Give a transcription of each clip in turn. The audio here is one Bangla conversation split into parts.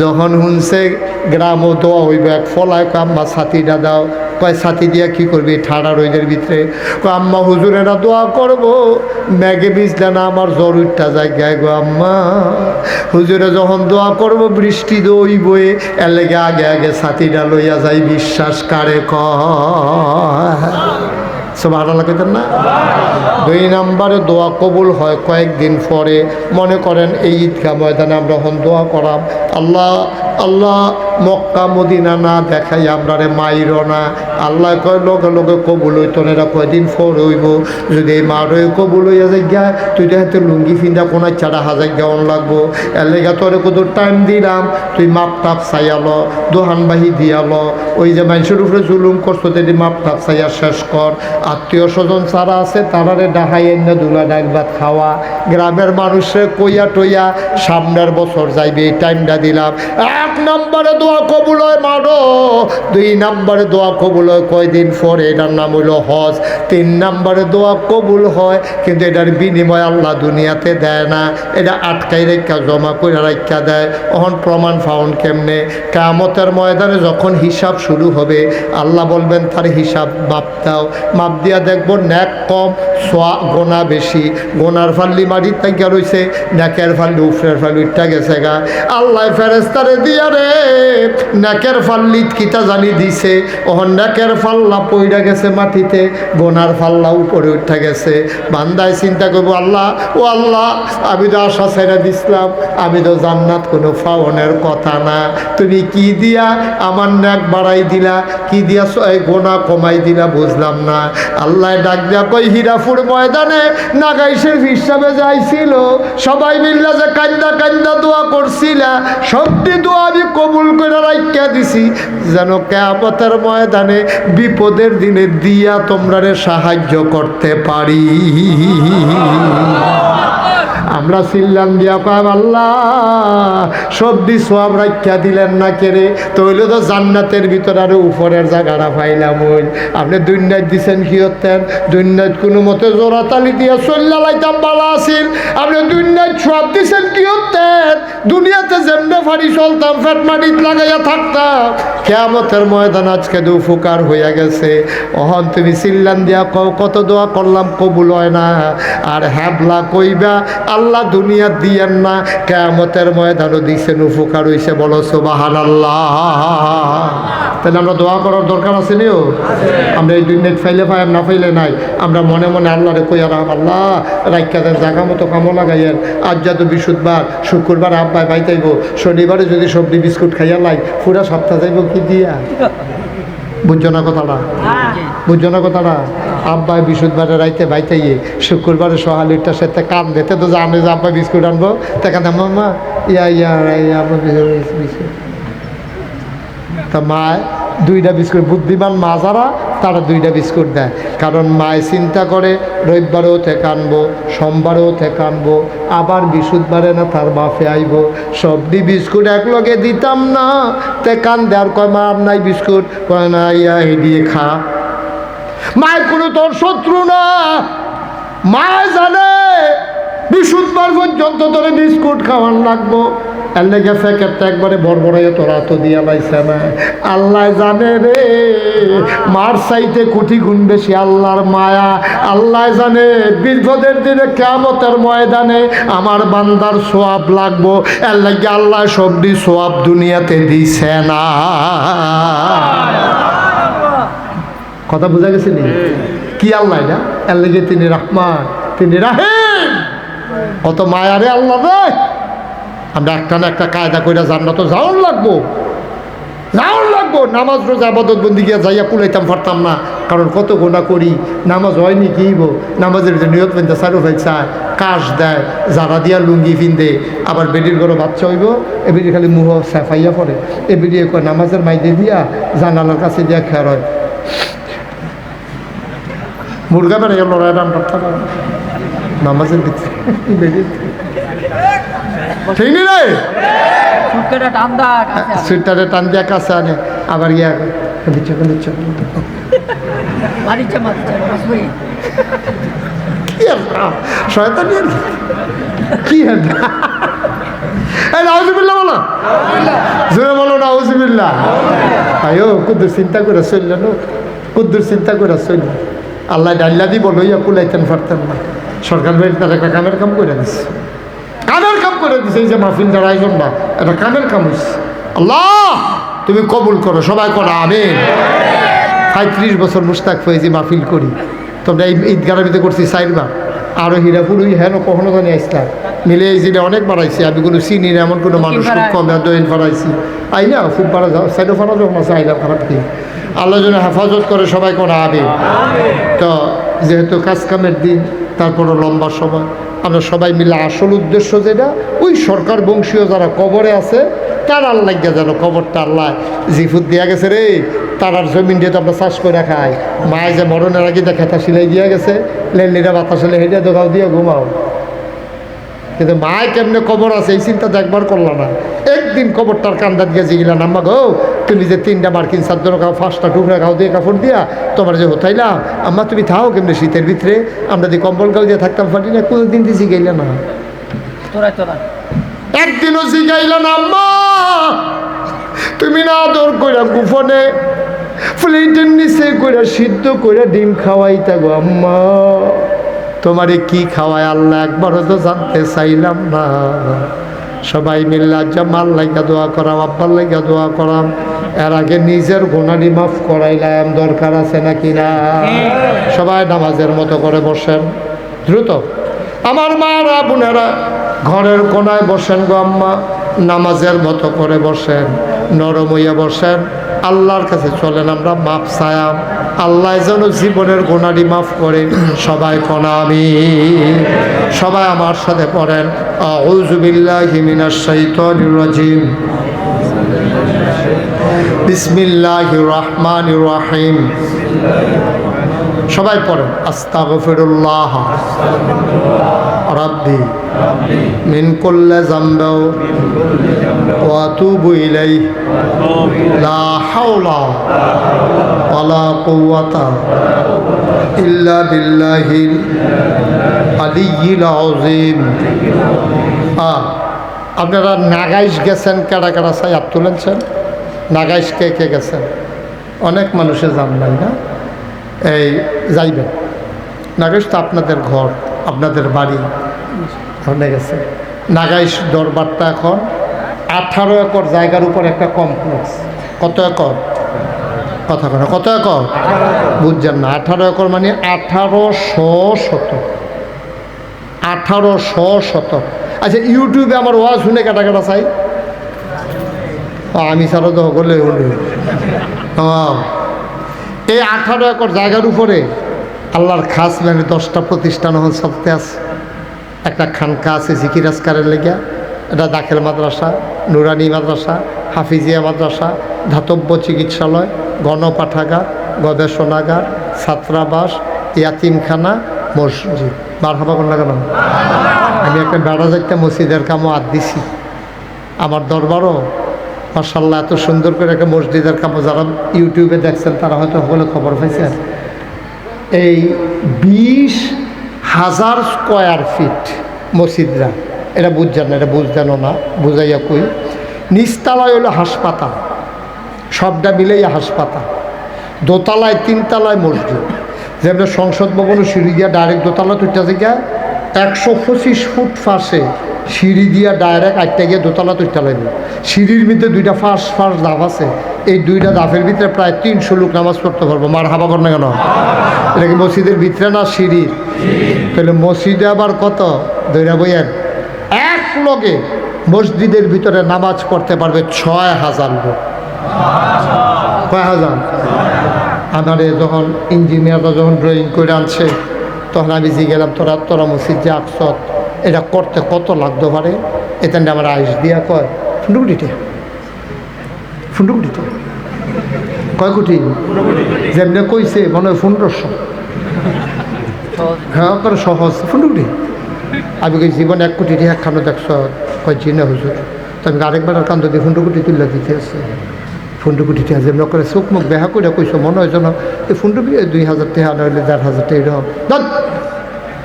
যখন শুনছে গ্রামও দোয়া হইব, এক ফলায় কয়, আম্মা, ছাতিটা দাও। কয়, ছাতি দিয়া কি করবি? ঠাড়া রোদের ভিতরে। কয়, আম্মা, হুজুরেরা দোয়া করব। ম্যাগে ভিজলে না আমার জ্বর উঠটা জায়গায় গো, আম্মা, হুজুরে যখন দোয়া করব, বৃষ্টি দই বয়ে এর লেগে আগে আগে ছাতিটা লইয়া যাই, বিশ্বাস কারে কয়? সব কইতেন না? দুই নম্বরে দোয়া কবুল হয় কয়েকদিন পরে। মনে করেন এই ঈদগাহ ময়দানে আমরা হন দোয়া করাম। আল্লাহ আল্লাহ মক্কা মদিনা না দেখাই আমরা রে মাইর না। আল্লাহ কয়, লগে লগে কবুল হইতো না, এরা কয়দিন পর হইব। যদি এই মারই কবুল হইয়া যাই গা তুই দেখাতে লুঙ্গি ফিন্দা কোনা চারা হাজার গাউন লাগবো। এর লেগে তোরে কত টাইম দিলাম, তুই মাপ টাপ চাইয়াল দোহান বাহি দিয়াল ওই যে মানুষের উপরে জুলুম করছ, যদি মাপ টাপ চাইয়া শেষ কর। আত্মীয় স্বজন যারা আছে, তারারে ডাহাই এনে দুলা ডাক ভাত খাওয়া। গ্রামের মানুষে কইয়া টইয়া, সামনের বছর যাইবে, এই টাইমটা দিলাম। এক নম্বরে দোয়া কবুল হয় মারো দুই নম্বরে দোয়া কবুল হয়, কয়দিন পরে? এটার নাম হইল হজ। তিন নম্বরে দোয়া কবুল হয়, কিন্তু এটার বিনিময় আল্লাহ দুনিয়াতে দেয় না। এটা আটকাই রেখা, জমা করে রাখা দেয়। অহন প্রমাণ ফাউন্ড কেমনে? কামতের ময়দানে যখন হিসাব শুরু হবে, আল্লাহ বলবেন, তার হিসাব মাপ দাও। মাপ দিয়া দেখব ন্যাক কম, সোয়া গোনা বেশি। গোনার ফাল্লি মাটির তাইকা রয়েছে ন্যাকের ফাল্লি উফরের ফাল্লি উঠটা গেছে গা। আল্লাহ ফেরেস্তারে দিয়া রে। ন্যাকের ফাল্লিত কিতা জানি দিছে। ওহন ন্যাকের ফাল্লা পইরা গেছে মাটিতে, গোনার ফাল্লা উপরে উঠা গেছে। বান্দায় চিন্তা করব, আল্লাহ, ও আল্লাহ, আমি তো আশা ছেড়ে দিছিলাম, আমি তো জান্নাত কোনো ফাওনের কথা না। তুমি কি দিয়া আমার ন্যাক বাড়াই দিলা, কি দিয়া গোনা কমাই দিলা বুঝলাম না। আল্লাহ ডাক দিয়া কই হীরাপুর ময়দানে নাগাইশের হিসাবে যাইছিল। সবাই মিললে যে কান্দা কান্দা দোয়া করছিলা, সবটি দোয়া আমি কবুল করে দিছি যেন কেয়ামতের ময়দানে বিপদের দিনে দিয়া তোমরা সাহায্য করতে পারি। আমরা চিল্লাম দিয়া কয়, আল্লাহ, সবদি সব রাখিয়া দিলেন না কেরে তৈলে তো জান্নাতের ভিতর আরও উপরের জায়গাটা পাইলাম ওই। আপনি দুনিয়ায় দিছেন কি হতেন দুনিয়ায় কোনো মতে জোড়া তালি দিয়া চল্লা লাইতাম, বালা আছিল। আপনি দুনিয়ায় সব দিছেন কি হতেন দুনিয়াতে যেমনে ফাড়ি চলতাম মাটিত লাগাইয়া থাকতাম। কেয়ামতের ময়দান আজকে দু ফুকার হইয়া গেছে। অহন তুমি চিল্লান দিয়া কও, কত দোয়া করলাম, কবুল হয় না। আর হ্যাবলা কইবা আল্লাহ দুনিয়া দিয়েন না, কেয়ামতের ময়দানও দিছেন উপকার হইছে, বলো সোবাহান আল্লাহ তাহলে আমরা দোয়া করার দরকার আছে নিও? আমরা এই দুনিয়ায় ফাইলে পাই না ফাইলে নাই। আমরা মনে মনে আল্লাহরে কই আর আল্লাহ রাইকা জাগা মতো কামো লাগাইয়েন। আজ যা তো বিশুদ্ধবার, শুক্রবার আব্বাই বাইতাইব, শনিবারে যদি সবজি বিস্কুট খাইয়া লাই, পুরা সপ্তাহ যাইব কি দিয়া? বুঝছ না কথাটা? বুঝছ না কথাটা? আব্বাই বিশুদ্ধবারে রাইতে বাইতাইয়ে শুক্রবারে সহালিটার সাথে কান দিতে তো জানে যে আব্বাই বিস্কুট আনব। তাকে মামা ইয়া ইয়া ইয়া বিস্কুট। তা মা দুইটা বিস্কুট বুদ্ধিমান মা যারা তারা দুইটা বিস্কুট দেয়। কারণ মায় চিন্তা করে, রবিবারেও থেকে আনব, সোমবারেও থেকে আনব, আবার বিশুদ্ধবারে না তার বাপে আইব। সবদি বিস্কুট এক লগে দিতাম না। তে কান দেওয়ার কয়, মা আর নাই বিস্কুট? কয়, না, ইয়া হেডিয়ে খা। মায়ের কোনো তোর শত্রু না। মায় জানে বিশুদ্ধবার পর্যন্ত তোরে বিস্কুট খাওয়ার লাগবো। এর লেগে প্যাকেটটা একবারে বড় বড় তোরা তো দিয়া লাইছে না। আল্লাহ জানে রে, মার চাইতে কোটি গুণ বেশি আল্লাহর মায়া। আল্লাহ জানে বিপদের দিনে কেমতের ময়দানে আমার বান্দার সোয়াব লাগবো। লাগে আল্লাহ সবটি সোয়াব দুনিয়াতে দিছে না। কথা বোঝা গেছে নি? কি আল্লাহ এর লেগে তিনি রহমান, তিনি রাহিম। কত মায়ারে আল্লাহ রে। আমরা একটা না একটা কায়দা কইরা জান্নাত যাওয়ার লাগবো। যাওয়ার লাগবো। নামাজ, রোজা, আবাদত বন্দি গিয়া যাইয়া কুলাইতাম পারতাম না। কারণ কত গোনা করি। নামাজ হয়নি কি নামাজের যে নিয়ত পেনতে সারু ফেলছায় কাশ দেয়, জারা দিয়া লুঙ্গি ফিন্দে আবার বেডির ঘরে বাচ্চা হইব। এ বেডি খালি মুহ সেফাইয়া পড়ে। এ বেডি কয়, নামাজের মাইদে দিয়া জানালার কাছে দিয়া খেয়ার হয়। মুরগা বেড়ে লড়াই করতে নামাজের ভিতরে বেরিয়ে ঠিক নি রে? সুটকেটা টান দিয়া কাছে আনে আবার ইয়া দিচ্ছ দিচ্ছ শয়তানি কি? বলো। জোরে বলো নাউজুবিল্লাহ। আয়ো কুদ্দুর চিন্তা করে চলল না। কুদ্দুর চিন্তা করে চলল। আল্লাহ ডাল্লা দিব লইয়া কুলাইতেন পারতেন না। সরকার তার একটা কামের কাম করে দিচ্ছে দিছে যে মাহফিল যার আয়োজন না এটা কামের কাম আল্লাহ তুমি কবুল করো সবাই করো আমি পঁয়ত্রিশ বছর মুস্তাক ফয়েজি মাহফিল করি। তোমরা এই ঈদগারের ভিতরে করছি সাইরবার আরও হীরাপুরই হেন কখনো জানি আসলাম মিলে এই জিনিস অনেক বাড়াইছি আমি কোনো চিনি না এমন কোনো মানুষ খুব কম দইন ফাড়াইছি আই না খুব বাড়া যাও সাইডও ফাড়া যখন আছে আইলাম খারাপ কি আল্লাহ যেন হেফাজত করে সবাই কোনো আবে তো যেহেতু কাজ কামের দিন তারপরও লম্বা সময়। আমরা সবাই মিলে আসল উদ্দেশ্য যেটা, ওই সরকার বংশীয় যারা কবরে আছে, তার আল্লাহ যেন কবরটা আল্লাহ জিফুত দিয়া গেছে রে। তারার জমিন দিয়ে আমরা চাষ করে খাই, মায়ে যে মরণের আগে দেখা তা সিলাই দিয়া গেছে লেলিরা বাতাস হলে হেঁটে দোকাও দিয়ে ঘুমাও। কিন্তু মায় কেমনে কবর আছে, এই চিন্তা তো একবার করলাম না। একদিন কবরটার কান্দাত গিয়ে জিগিলাম, আম্মা গো তুমি যে তিনটা মার্কিন চাদর খাও পাঁচটা টুকরা খাও দিয়ে কাপড় দিয়া তোমার যে হতাইলাম আম্মা তুমি থাও কেমনে শীতের ভিতরে? আমরা যে কম্বল গাও দিয়ে থাকতাম পারি না কোনো দিন দিয়ে জিগাইলে না। একদিনও না আম্মা। তুমি না আদর কইরা গুফনে প্লেটের নিচে কইরা সিদ্ধ কইরা ডিম খাওয়াইতা গো আম্মা। তোমারে কি খাওয়ায় আল্লাহ একবারও তো জানতে চাইলাম না। সবাই মিল্লা জামাল লাইগা দোয়া করাম আব্বার লাইগা দোয়া করাম এর আগে নিজের গোনানি মাফ করাইলাম, দরকার আছে নাকি না? সবাই নামাজের মতো করে বসেন। দ্রুত। আমার মারা বোনেরা, ঘরের কোনায় বসেন গো আম্মা, নামাজের মতো করে বসেন, নরম হইয়া বসেন। আল্লাহর কাছে চলেন আমরা মাপ চায়াম আল্লাহ যেন জীবনের গোনাডি মাফ করে, সবাই কনা আমি সবাই আমার সাথে পড়েন। আউজুবিল্লাহি শাইতানির রাজিম। বিসমিল্লাহির রহমানির রহিম সবাই পড়েন, আস্তাগফিরুল্লাহ। রাব্বি, মিন কুল্লি যামবি ওয়া আতুবু ইলাইহি। লা হাওলা ওয়ালা কুওয়াতা ইল্লা বিল্লাহিল আলিয়্যিল আযীম। আপনারা নাগাইশ গেছেন, কারা কারা সাই আপ নাগাইশ কে কে গেছেন অনেক মানুষে জান নাই না? এই যাইবেন। নাগাইশ তো আপনাদের ঘর, আপনাদের বাড়ি ওখানে গেছে। নাগাইশ দরবারটা এখন আঠারো একর জায়গার উপর একটা কমপ্লেক্স কত একর? কথা কথা কত একর? বুঝছেন না, আঠারো একর মানে আঠারোশো শত আঠারোশো শত আচ্ছা ইউটিউবে আমার ওয়াজ শুনে কাটা কাটা চাই? আমি ছাড়া তো সকলে এই আঠারো একর জায়গার উপরে আল্লাহর খাস মানে দশটা প্রতিষ্ঠান হল সবতে আছে। একটা খানকা আছে জিকিরাজকারের লেগিয়া, এটা দাখিল মাদ্রাসা, নুরানি মাদ্রাসা, হাফিজিয়া মাদ্রাসা, ধাতব্য চিকিৎসালয়, গণপাঠাগার, গবেষণাগার, ছাত্রাবাস, ইয়াতিমখানা, মসজিদ। বার হবা কোন? আমি একটা বেড়া যাইতে মসজিদের কামও আদ দিছি। আমার দরবারও মার্শাল্লাহ এত সুন্দর করে একটা মসজিদের কামও যারা ইউটিউবে দেখছেন, তারা হয়তো সকলে খবর পাইছেন। এই বিশ হাজার স্কোয়ার ফিট মসজিদরা। এটা বুঝছেন না, এটা বুঝতেন না, বুঝাইয়া কই। নিচতলায় হলো হাসপাতাল। সবটা মিলেই হাসপাতাল। দোতলায়, তিনতলায় মসজিদ। যেমন সংসদ ভবনের সিঁড়ি দিয়া ডাইরেক্ট দোতলা তুইটা থেকে একশো পঁচিশ ফুট ফাঁসে সিঁড়ি দিয়া ডাইরেক্ট আটটা গিয়ে দোতলা তুইটা লাগবে সিঁড়ির মধ্যে দুইটা ফাঁস ফাঁস ধাপ আছে। এই দুইটা ধাপের ভিতরে প্রায় তিনশো লোক নামাজ পড়তে পারব। মার হাবা কর না কেন? এটা কি মসজিদের ভিতরে না সিঁড়ি? তাহলে মসজিদে আবার কত? দৈরা বইয়ের এক লগে মসজিদের ভিতরে নামাজ পড়তে পারবে ছয় হাজার লোক। কয় হাজার? আমারে যখন ইঞ্জিনিয়াররা যখন ড্রয়িং করে আনছে তখন আমি জি গেলাম, তোরা তোরা মসজিদ যে আকসত, এটা করতে কত লাগতে পারে? এতে আমার আইস দিয়া কয় ফুন্ডুকুটিতে ফুন্ডুকুটিতে কয় কোটি? যেমনি কইছে, মনে হয় পনেরোশো। হ্যাঁ করে সহজ, ফুন্ডুকুটি। আমি কই, জীবন এক কোটি টাকা খানো দেখছ কয় জিনে হুজুর। তো আমি আরেকবার আর কান্দ ফুন্ডুকুটি তুলে দিতে আছে। ফুন্ডুকুটি টাকা যেমন করে চোখ মুখ বেহা করে কইছো, মনে হয় এই ফুন্ডুকুটি দুই হাজার টাকা নইলে দেড় হাজার টাকা এরকম ধর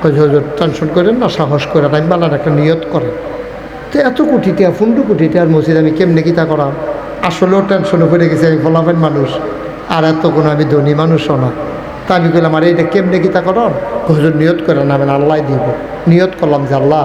কই হুজুর টেনশন করেন না, সাহস করে আমি বালার একটা নিয়ত করেন। তো এত কোটি টাকা পনেরো কোটি টাকার মসজিদ আমি কেমনে কি তা করাম আসলেও টেনশনে পড়ে গেছি, আমি ফলাফেন মানুষ। আর এত কোনো আমি ধনী মানুষও না। তা আমি বললাম আরে, এটা কেমনে কি তা করাম নিয়ত করে না আমি আল্লাহ দিব। নিয়ত করলাম যে, আল্লাহ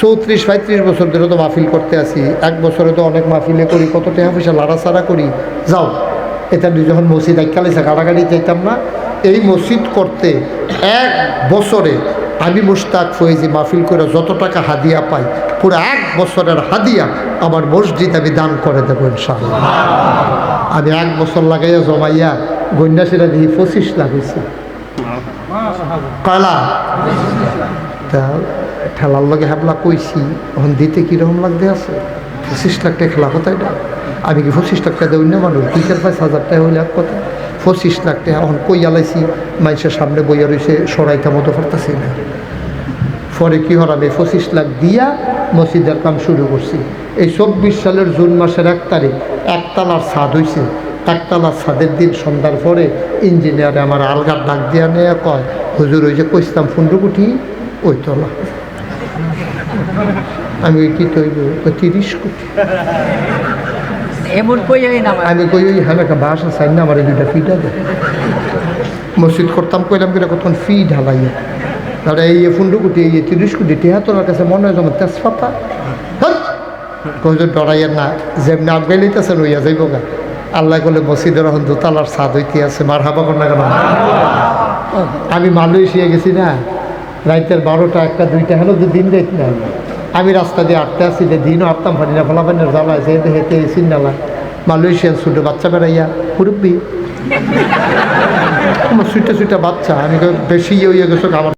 চৌত্রিশ, পঁয়ত্রিশ বছর ধরে তো মাহফিল করতে আসি এক বছরে তো অনেক মাহফিলে করি, কত টাকা পয়সা লাড়াছাড়া করি। যাও, এটা যখন মসজিদ এককালেছে গাড়াগাড়ি যাইতাম না। এই মসজিদ করতে এক বছরে আমি মুস্তাক ফয়েজি মাহফিল করে যত টাকা হাদিয়া পাই, পুরো এক বছরের হাদিয়া আমার মসজিদ আমি দান করে দেবো ইনশাআল্লাহ। আমি এক বছর লাগাইয়া জমাইয়া গন্যাসীরা দিয়ে পঁচিশ লাখ হয়েছে। কয়লা তা ঠেলার লগে হাবলা কইছি, এখন দিতে কীরকম লাগতে আছে? পঁচিশ লাখ টাকা খেলা কথা এটা। আমি কি পঁচিশ লাখ টাকা না মানুষ দুইটার পাঁচ হাজার টাকা হইলে এক কথা। পঁচিশ লাখ টাকা এখন কই আলাইছি? মানুষের সামনে বইয়া রয়েছে সরাইটা মতো পারতাছি না। পরে কী হল, আমি পঁচিশ লাখ দিয়া মসজিদের কাম শুরু করছি। এই চব্বিশ সালের জুন মাসের এক তারিখ একতলার ছাদ হইছে। একতলার ছাদের দিন সন্ধ্যার পরে ইঞ্জিনিয়ারে আমার আলগার ডাক দিয়া নেয়া কয়, হুজুর, ওই যে কইসলাম পনেরো কোটি ওই তলা। আমি কি ওই তিরিশ কোটি। এমন কই আমি কই ওই হ্যাঁ একটা বাসা চাই না আমার দুইটা ফি দেবে মসজিদ করতাম কইলাম কিনা কতক্ষণ ফি ঢালাইয়া তাহলে এই পনেরো কোটি এই তিরিশ কোটি টিহা কাছে মনে হয় যেমন তেজপাতা। কইজন ডরাইয়ের না যেমনি আগে লইতেছেন হইয়া যাইব গা। আল্লাহ করলে মসজিদের এখন দোতলার ছাদ হইতে আছে মার হাবা কর না কেন? আমি মালয়েশিয়া গেছি না। রাইতের বারোটা, একটা, দুইটা, হলো, যে দিন রাইত না আমি রাস্তা দিয়ে আটতে আসি যে দিনও আটতাম পারি না ফলাফানের জ্বালা যে হেঁটে সিন্নালা মালয়েশিয়ান ছোটো বাচ্চা বেড়াইয়া, মুরব্বী। আমার সুইটা সুইটা বাচ্চা, আমি বেশি ইয়ে গেছো, আমার